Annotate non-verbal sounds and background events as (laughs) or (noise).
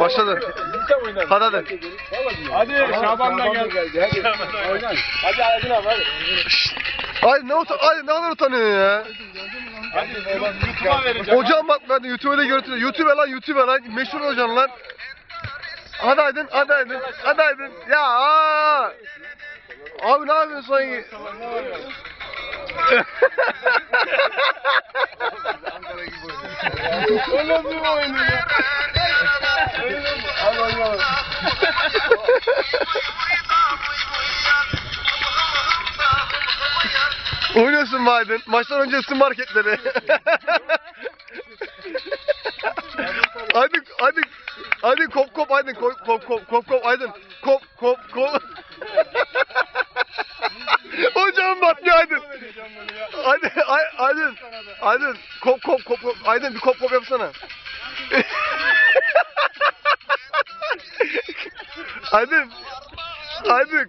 Başladı. Hadi hadi. Hadi Şaban da geldi. Hadi. Oynan. Hadi Aydın abi hadi. Ay ne utan ay ne kadar utanıyor ya. Hadi YouTube'a vereceğim. Hocam bak ben de YouTube'da görüntülü. YouTube lan YouTube lan. Meşhur olacaksın lan. Hadi Aydın, hadi Aydın, hadi Aydın. Ya aa! Abi ne yapıyorsun sanki? Nasıl bir oyun ya? Oynuyorsun Aydın? Maçtan önce ısınma hareketleri. (laughs) Aydın, Aydın, Aydın kop kop Aydın kop kop kop kop kop Aydın kop kop kop. (laughs) Hocam batmıyor Aydın. Aydın, Ay- Aydın, Aydın kop kop kop kop Aydın bir kop kop yapsana. (laughs) Aydın, Aydın